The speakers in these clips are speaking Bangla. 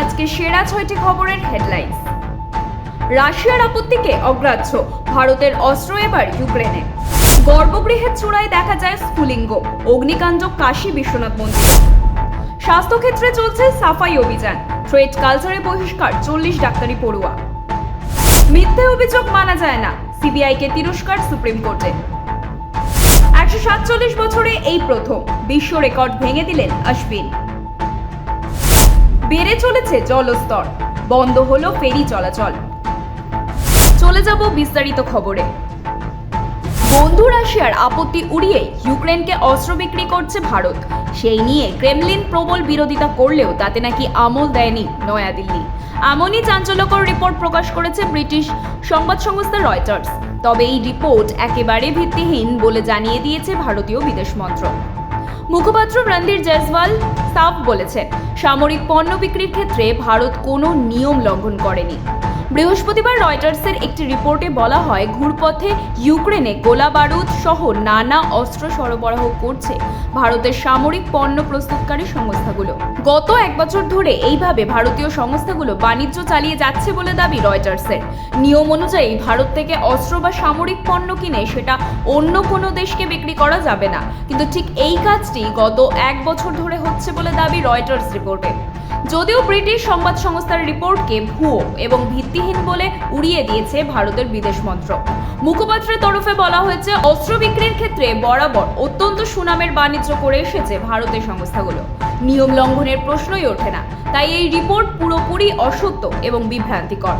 আজকে সেরা ছয়টি খবরের হেডলাইন রাশিয়ার আপত্তিকে অগ্রাহ্য ভারতের অস্ত্র এবার ইউক্রেনে। গর্ভগৃহের চূড়ায় দেখা যায় স্ফুলিঙ্গ, অগ্নিকাণ্ড কাশী বিশ্বনাথ মন্দির। স্বাস্থ্যক্ষেত্রে চলছে সাফাই অভিযান থ্রেড কালচারে বহিষ্কার চল্লিশ ডাক্তারি পড়ুয়া। মিথ্যে অভিযোগ মানা যায় না, সিবিআইকে তিরস্কার সুপ্রিম কোর্টে। একশো সাতচল্লিশ বছরে এই প্রথম, বিশ্ব রেকর্ড ভেঙে দিলেন অশ্বিন বেড়ে চলেছে জলস্তর। বন্ধ হলো ফেরি চলাচল। চলে যাব বিস্তারিত খবরে। বন্ধু রাশিয়ার আপত্তি উড়িয়ে ইউক্রেনকে অস্ত্র বিক্রি করছে ভারত। সেই নিয়ে ক্রেমলিন প্রবল বিরোধিতা করলেও তাতে নাকি আমল দেয়নি নয়াদিল্লি। এমনই চাঞ্চল্যকর রিপোর্ট প্রকাশ করেছে ব্রিটিশ সংবাদ সংস্থা রয়টার্স। তবে এই রিপোর্ট একেবারে ভিত্তিহীন বলে জানিয়ে দিয়েছে ভারতীয় বিদেশ মন্ত্রক। মুখপাত্র রণধীর জয়সওয়াল সাফ বলেছেন সামরিক পণ্য বিক্রির ক্ষেত্রে ভারত কোনো নিয়ম লঙ্ঘন করেনি। বৃহস্পতিবার রয়টার্সের একটি রিপোর্টে বলা হয়, ঘুরপথে ইউক্রেনে গোলা বারুদ সহ নানা অস্ত্র সরবরাহ করছে ভারতের সামরিক পণ্য প্রস্তুতকারী সংস্থাগুলো। গত এক বছর ধরে এইভাবে ভারতীয় সংস্থাগুলো বাণিজ্য চালিয়ে যাচ্ছে বলে দাবি রয়টার্সের। নিয়ম অনুযায়ী ভারত থেকে অস্ত্র বা সামরিক পণ্য কিনে সেটা অন্য কোনো দেশকে বিক্রি করা যাবে না। কিন্তু ঠিক এই কাজটি গত এক বছর ধরে হচ্ছে বলে দাবি রয়টার্স রিপোর্টে। যদিও ব্রিটিশ সংবাদ সংস্থার রিপোর্টকে ভুয়ো এবং ভিত্তিহীন বলে উড়িয়ে দিয়েছে ভারতের বিদেশ মন্ত্রক। মুখপাত্রের তরফে বলা হয়েছে, অস্ত্র বিক্রির ক্ষেত্রে বরাবর অত্যন্ত সুনামের বাণিজ্য করে এসেছে ভারতের সংস্থাগুলো। নিয়ম লঙ্ঘনের প্রশ্নই ওঠে না। তাই এই রিপোর্ট পুরোপুরি অসত্য এবং বিভ্রান্তিকর।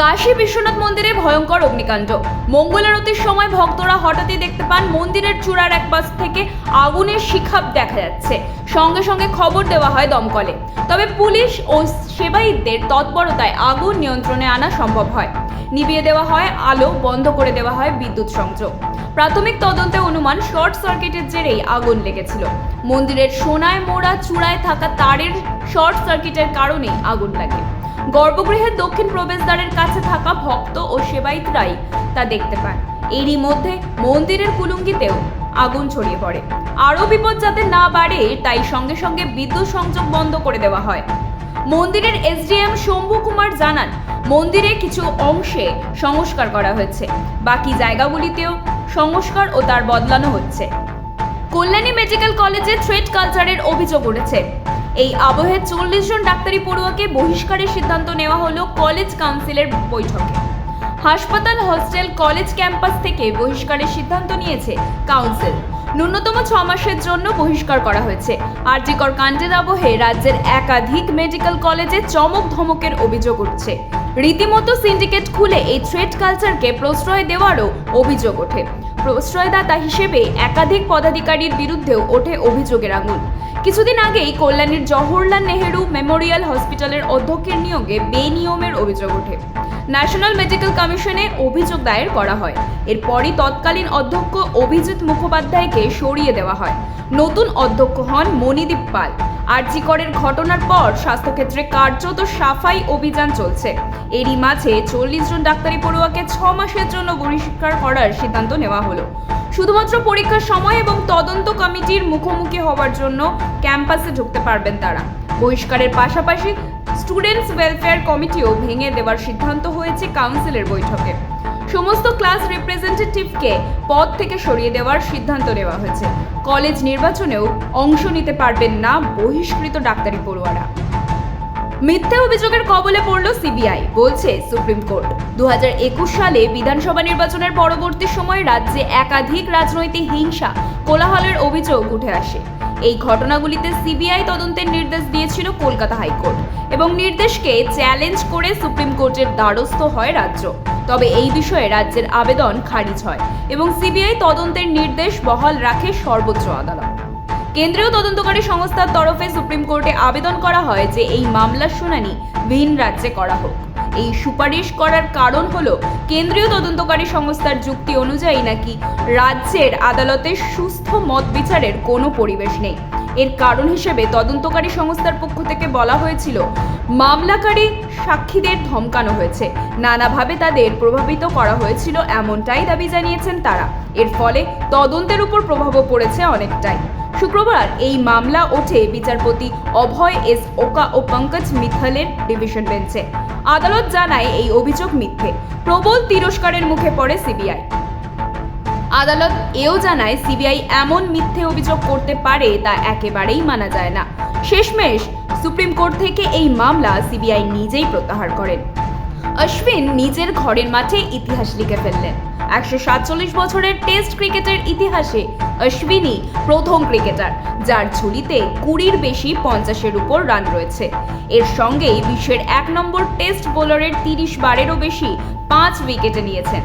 কাশী বিশ্বনাথ মন্দিরে ভয়ঙ্কর অগ্নিকাণ্ড। মঙ্গল আরতির সময় ভক্তরা হঠাৎই দেখতে পান মন্দিরের চূড়ার এক পাশ থেকে আগুনের শিখাপ দেখা যাচ্ছে। সঙ্গে সঙ্গে খবর দেওয়া হয় দমকলে। তবে পুলিশ ও সেবায়িতদের তৎপরতায় আগুন নিয়ন্ত্রণে আনা সম্ভব হয়। নিভিয়ে দেওয়া হয় আলো, বন্ধ করে দেওয়া হয় বিদ্যুৎ সংযোগ। প্রাথমিক তদন্তে অনুমান শর্ট সার্কিটের জেরেই আগুন লেগেছিল। মন্দিরের সোনায় মোড়া চূড়ায় থাকা তারের শর্ট সার্কিটের কারণেই আগুন লাগে। গর্ভগৃহের দক্ষিণ প্রবেশদ্বারের কাছে থাকা ভক্ত ও সেবায়িতরাই তা দেখতে পান। এরই মধ্যে মন্দিরের কুলুঙ্গিতেও আগুন ছড়িয়ে পড়ে। আরও বিপদ যাতে না বাড়ে, তাই সঙ্গে সঙ্গে বিদ্যুৎ সংযোগ বন্ধ করে দেওয়া হয়। মন্দিরের এসডিএম শম্ভু কুমার জানান, মন্দিরে কিছু অংশে সংস্কার করা হয়েছে। বাকি জায়গাগুলিতেও সংস্কার ও তার বদলানো হচ্ছে। কল্যাণী মেডিকেল কলেজে থ্রেড কালচারের অভিযোগ উঠেছে। এই আবহে চল্লিশ জন ডাক্তারি পড়ুয়াকে বহিষ্কারের সিদ্ধান্ত নেওয়া হলো কলেজ কাউন্সিলের বৈঠকে। হাসপাতাল, হস্টেল, কলেজ ক্যাম্পাস থেকে বহিষ্কারের সিদ্ধান্ত নিয়েছে কাউন্সিল। ন্যূনতম ছ মাসের জন্য বহিষ্কার করা হয়েছে। আরজিকর কাণ্ডের আবহে রাজ্যের একাধিক মেডিকেল কলেজে চমক ধমকের অভিযোগ উঠছে। রীতিমতো সিন্ডিকেট খুলে এই থ্রেড কালচারকে প্রশ্রয় দেওয়ারও অভিযোগ ওঠে। প্রশ্রয়দাতা হিসেবে একাধিক পদাধিকারীর বিরুদ্ধেও ওঠে অভিযোগের আঙুল। কিছুদিন আগেই কল্যাণীর জওহরলাল নেহেরু মেমোরিয়াল হসপিটালের অধ্যক্ষের নিয়োগে বেনিয়মের অভিযোগ ওঠে। ন্যাশনাল মেডিকেল কমিশনে অভিযোগ দায়ের করা হয়। এরপরই তৎকালীন অধ্যক্ষ অভিজিৎ মুখোপাধ্যায়কে সরিয়ে দেওয়া হয়। নতুন অধ্যক্ষ হন মণিদীপ পাল। আরজিকরের ঘটনার পর স্বাস্থ্যক্ষেত্রে কার্যত সাফাই অভিযান চলছে। এরই মাঝে চল্লিশ জন ডাক্তারি পড়ুয়াকে ছ মাসের জন্য বহিষ্কার করার সিদ্ধান্ত নেওয়া হলো। শুধুমাত্র পরীক্ষার সময় এবং তদন্ত কমিটির মুখোমুখি হওয়ার জন্য ক্যাম্পাসে ঢুকতে পারবেন তারা। বহিষ্কারের পাশাপাশি স্টুডেন্টস ওয়েলফেয়ার কমিটিও ভেঙে দেওয়ার সিদ্ধান্ত হয়েছে কাউন্সিলের বৈঠকে। সমস্ত ক্লাস রিপ্রেজেন্টেটিভকে পদ থেকে সরিয়ে দেওয়ার সিদ্ধান্ত নেওয়া হয়েছে। কলেজ নির্বাচনেও অংশ নিতে পারবেন না বহিষ্কৃত ডাক্তারি পড়ুয়ারা। মিথ্যে অভিযোগের কবলে পড়ল সিবিআই, বলছে সুপ্রিম কোর্ট। দু হাজার একুশ সালে বিধানসভা নির্বাচনের পরবর্তী সময়ে রাজ্যে একাধিক রাজনৈতিক হিংসা, কোলাহলের অভিযোগ উঠে আসে। এই ঘটনাগুলিতে সিবিআই তদন্তের নির্দেশ দিয়েছিল কলকাতা হাইকোর্ট এবং নির্দেশকে চ্যালেঞ্জ করে সুপ্রিম কোর্টের দ্বারস্থ হয় রাজ্য। তবে এই বিষয়ে রাজ্যের আবেদন খারিজ হয় এবং সিবিআই তদন্তের নির্দেশ বহাল রাখে সর্বোচ্চ আদালত। কেন্দ্রীয় তদন্তকারী সংস্থার তরফে সুপ্রিম কোর্টে আবেদন করা হয় যে এই মামলার শুনানি ভিন রাজ্যে করা হোক। এই সুপারিশ করার কারণ হল কেন্দ্রীয় তদন্তকারী সংস্থার যুক্তি অনুযায়ী নাকি রাজ্যের আদালতে সুস্থ মত বিচারের কোনো পরিবেশ নেই। এর কারণ হিসেবে তদন্তকারী সংস্থার পক্ষ থেকে বলা হয়েছিল, মামলাকারী সাক্ষীদের ধমকানো হয়েছে। নানাভাবে তাদের প্রভাবিত করা হয়েছিল এমনটাই দাবি জানিয়েছেন তারা। এর ফলে তদন্তের উপর প্রভাবও পড়েছে অনেকটাই। শুক্রবার এই মামলা ওঠে বিচারপতি অভয় এস ওকা ও পঙ্কজ মিথলের ডিভিশন বেঞ্চে। আদালত জানায় এই অভিযোগ মিথ্যে। প্রবল তিরস্কারের মুখে পড়ে সিবিআই। আদালত এও জানায়, সিবিআই এমন মিথ্যে অভিযোগ করতে পারে তা একেবারেই মানা যায় না। শেষমেশ সুপ্রিম কোর্ট থেকে এই মামলা সিবিআই নিজেই প্রত্যাহার করেন। অশ্বিন নিজের ঘরের মাঠে ইতিহাস লিখে ফেললেন। একশো সাতচল্লিশ বছরের টেস্ট ক্রিকেটের ইতিহাসে অশ্বিনই প্রথম ক্রিকেটার, যার ঝুলিতে কুড়ির বেশি পঞ্চাশের উপর রান রয়েছে। এর সঙ্গেই বিশ্বের এক নম্বর টেস্ট বোলারের তিরিশ বারেরও বেশি পাঁচ উইকেটে নিয়েছেন।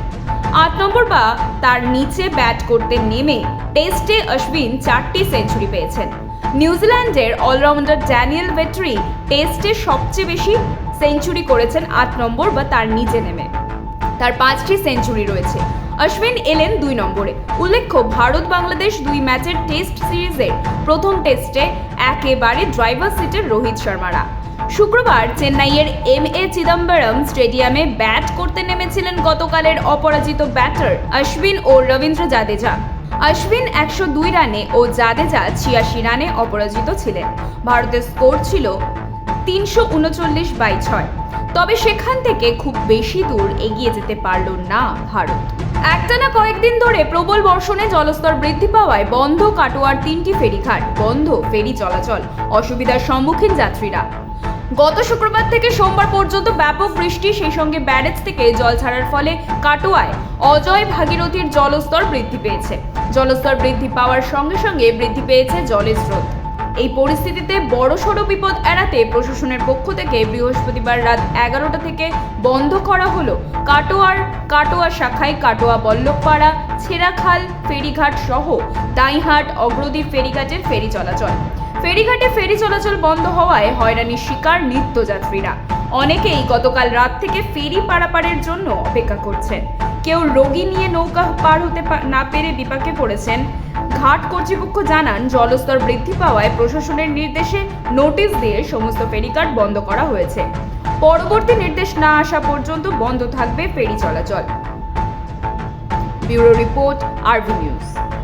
আট নম্বর বা তার নিচে ব্যাট করতে নেমে টেস্টে অশ্বিন চারটি সেঞ্চুরি পেয়েছেন। নিউজিল্যান্ডের অলরাউন্ডার ড্যানিয়েল ভেটরি টেস্টে সবচেয়ে বেশি সেঞ্চুরি করেছেন আট নম্বর বা তার নিচে নেমে। তার পাঁচটি সেঞ্চুরি রয়েছে। অশ্বিন এলেন দুই নম্বরে। উল্লেখ্য, ভারত বাংলাদেশ দুই ম্যাচের টেস্ট সিরিজের প্রথম টেস্টে একেবারে ড্রাইভার সিটের রোহিত শর্মারা। শুক্রবার চেন্নাইয়ের এম এ চিদম্বরম স্টেডিয়ামে ব্যাট করতে নেমেছিলেন গতকালের অপরাজিত ব্যাটার অশ্বিন ও রবীন্দ্র জাদেজা। অশ্বিন একশো দুই রানে ও জাদেজা ছিয়াশি রানে অপরাজিত ছিলেন। ভারতের স্কোর ছিল তিনশো উনচল্লিশ বাই ছয়। তবে সেখান থেকে খুব বেশি দূর এগিয়ে যেতে পারল না ভারত। একটানা কয়েকদিন ধরে প্রবল বর্ষণে জলস্তর বৃদ্ধি পাওয়ায় বন্ধ কাটোয়ার তিনটি ফেরিঘাট, বন্ধ ফেরি চলাচল, অসুবিধার সম্মুখীন যাত্রীরা। গত শুক্রবার থেকে সোমবার পর্যন্ত ব্যাপক বৃষ্টি, সেই সঙ্গে ব্যারেজ থেকে জল ছাড়ার ফলে কাটোয়ায় অজয় ভাগীরথীর জলস্তর বৃদ্ধি পেয়েছে। জলস্তর বৃদ্ধি পাওয়ার সঙ্গে সঙ্গে বৃদ্ধি পেয়েছে জলের স্রোত। এই পরিস্থিতিতে বড়সড় বিপদ এড়াতে প্রশাসনের পক্ষ থেকে বৃহস্পতিবার রাত এগারোটা থেকে বন্ধ করা হলো কাটোয়ার কাটোয়া শাখায় কাটোয়া বল্লভপাড়া, ছেঁড়াখাল, ফেরিঘাট সহ দাইহাট অগ্রদ্বীপ ফেরিঘাটের ফেরি চলাচল। ফেরিঘাটে ফেরি চলাচল বন্ধ হওয়ায় হয়রানির শিকার নিত্যযাত্রীরা। অনেকেই গতকাল রাত থেকে ফেরি পারাপারের জন্য অপেক্ষা করছেন। কেউ রোগী নিয়ে নৌকা পার হতে না পেরে বিপাকে পড়েছেন। ঘাট কর্তৃপক্ষ জানান, জলস্তর বৃদ্ধি পাওয়ায় প্রশাসনের নির্দেশে নোটিশ দিয়ে সমস্ত ফেরিঘাট বন্ধ করা হয়েছে। পরবর্তী নির্দেশ না আসা পর্যন্ত বন্ধ থাকবে ফেরি চলাচল। Bureau report RB news.